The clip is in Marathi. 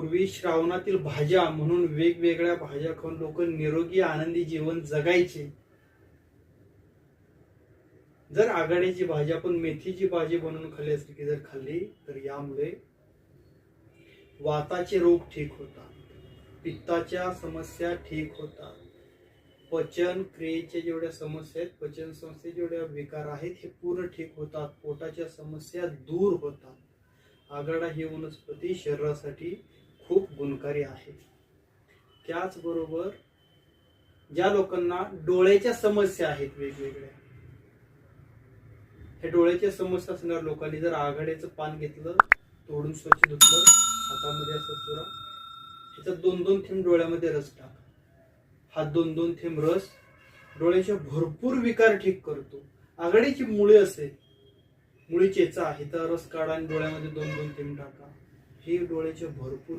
पूर्वी श्रावणातील भाज्या म्हणून वेगवेगळ्या भाज्या खाऊन लोक निरोगी आनंदी जीवन जगायचे. जर आघाडीची भाजी आपण मेथीची भाजी बनवून खाल्ली असली की जर खाल्ली तर यामुळे वाताचे रोग ठीक होतात पित्ताच्या समस्या ठीक होतात. पचन क्रियेच्या जेवढ्या समस्या आहेत पचन संस्थेचे जेवढ्या विकार आहेत हे पूर्ण ठीक होतात पोटाच्या समस्या दूर होतात. आघाडा ही वनस्पती शरीरासाठी खूप गुणकारी आहे. त्याचबरोबर ज्या लोकांना डोळ्याच्या समस्या आहेत वेगवेगळ्या हे डोळ्याच्या समस्या असणाऱ्या लोकांनी जर आघाड्याचं पान घेतलं तोडून स्वच्छ धुतलं हातामध्ये असं चुरा ह्याचा दोन दोन थेंब डोळ्यामध्ये रस टाक. हा दोन दोन थेंब रस डोळ्याचे भरपूर विकार ठीक करतो. आघाडीची मुळे असेल मुळी चेचा आहे तर रस काढा आणि डोळ्यामध्ये दोन दोन थेंब टाका. हे डोळ्याचे भरपूर